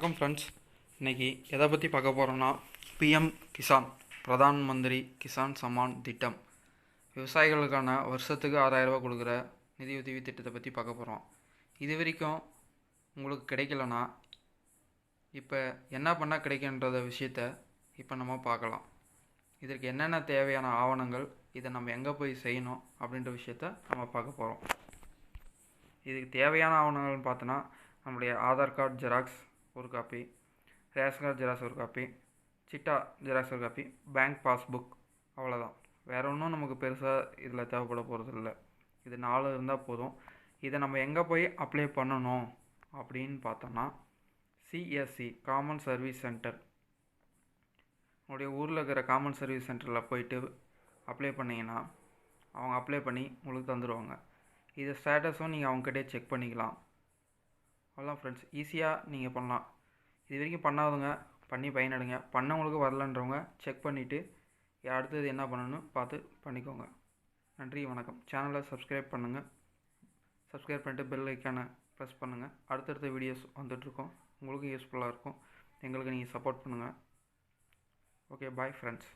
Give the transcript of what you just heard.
வணக்கம் ஃப்ரெண்ட்ஸ் இன்றைக்கி எதை பற்றி பார்க்க போகிறோன்னா பிஎம் கிசான் பிரதான் மந்திரி கிசான் சம்மான் திட்டம் விவசாயிகளுக்கான வருஷத்துக்கு ஆறாயிரரூபா கொடுக்குற நிதியுதவி திட்டத்தை பற்றி பார்க்க போகிறோம் இது வரைக்கும் உங்களுக்கு கிடைக்கலனா இப்போ என்ன பண்ணால் கிடைக்கின்ற விஷயத்த இப்போ நம்ம பார்க்கலாம். இதற்கு என்னென்ன தேவையான ஆவணங்கள் இதை நம்ம எங்கே போய் செய்யணும் அப்படின்ற விஷயத்த நம்ம பார்க்க போகிறோம் இதுக்கு தேவையான ஆவணங்கள்னு பார்த்தோன்னா நம்முடைய ஆதார் கார்டு ஜெராக்ஸ் ஒரு காப்பி ரேஷன் கார்டு ஜெராக்ஸ் ஒரு காப்பி சிட்டா ஜெராக்ஸ் ஒரு காப்பி பேங்க் பாஸ்புக் அவ்வளோதான் வேற ஒன்றும் நமக்கு பெருசாக இதில் தேவைப்பட போகிறது இல்லை. இது நாலு இருந்தால் போதும். இதை நம்ம எங்கே போய் அப்ளை பண்ணணும் அப்படின்னு பார்த்தோன்னா சிஎஸ்சி காமன் சர்வீஸ் சென்டர் உங்களுடைய ஊரில் இருக்கிற காமன் சர்வீஸ் சென்டரில் போயிட்டு அப்ளை பண்ணிங்கன்னா அவங்க அப்ளை பண்ணி உங்களுக்கு தந்துடுவாங்க இது ஸ்டேட்டஸும் நீங்கள் அவங்ககிட்டே செக் பண்ணிக்கலாம். அவ்வளோதான் ஃப்ரெண்ட்ஸ் ஈஸியாக நீங்கள் பண்ணலாம். இது வரைக்கும் பண்ணாதவங்க பண்ணி பயனடைங்க. பண்ணவங்களுக்கு வரலன்றவங்க செக் பண்ணிவிட்டு அடுத்தது என்ன பண்ணணும்னு பார்த்து பண்ணிக்கோங்க. நன்றி வணக்கம். சேனலை சப்ஸ்கிரைப் பண்ணுங்கள் சப்ஸ்கிரைப் பண்ணிட்டு பெல் ஐக்கானை ப்ரெஸ் பண்ணுங்கள் அடுத்தடுத்த வீடியோஸ் வந்துட்ருக்கோம் உங்களுக்கும் யூஸ்ஃபுல்லாக இருக்கும். எங்களுக்கு நீங்கள் சப்போர்ட் பண்ணுங்கள் ஓகே பாய் ஃப்ரெண்ட்ஸ்